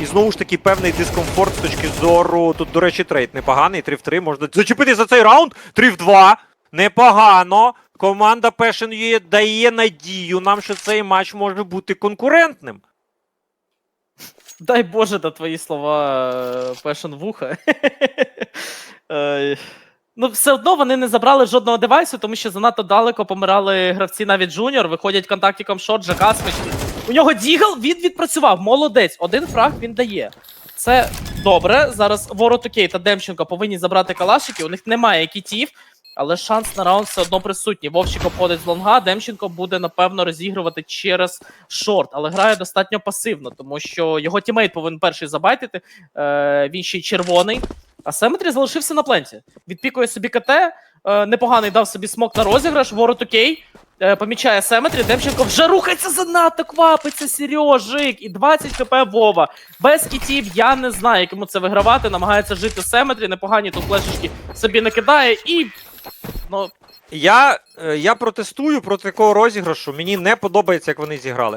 І знову ж таки певний дискомфорт з точки зору. Тут, до речі, трейд непоганий. 3 в 3. Можна зачепити за цей раунд. 3 в 2. Непогано. Команда Passion дає надію нам, що цей матч може бути конкурентним. Дай Боже на твої слова Пешен вуха. Е, Ну, все одно вони не забрали жодного девайсу, тому що занадто далеко помирали гравці навіть джуніор, виходять контактиком ЖК смачні. У нього дігл, він відпрацював. Молодець. Один фраг він дає. Це добре. Зараз Ворот Окей та Демченко повинні забрати калашики. У них немає кітів, але шанс на раунд все одно присутній. Вовчик обходить з лонга. Демченко буде напевно розігрувати через шорт, але грає достатньо пасивно, тому що його тімейт повинен перший забайтити. Е, він ще й червоний. А Семетрі залишився на пленті. Відпікує собі КТ. Е, непоганий дав собі смок на розіграш. Ворот окей. Е, помічає Семетрі. Демченко вже рухається занадто, квапиться Сережик. І 20 хп Вова. Без кітів я не знаю, як йому це вигравати. Намагається жити Семетрі. Непогані тут флешечки собі накидає і. Ну, Я, е, я протестую проти такого розіграшу. Мені не подобається, як вони зіграли.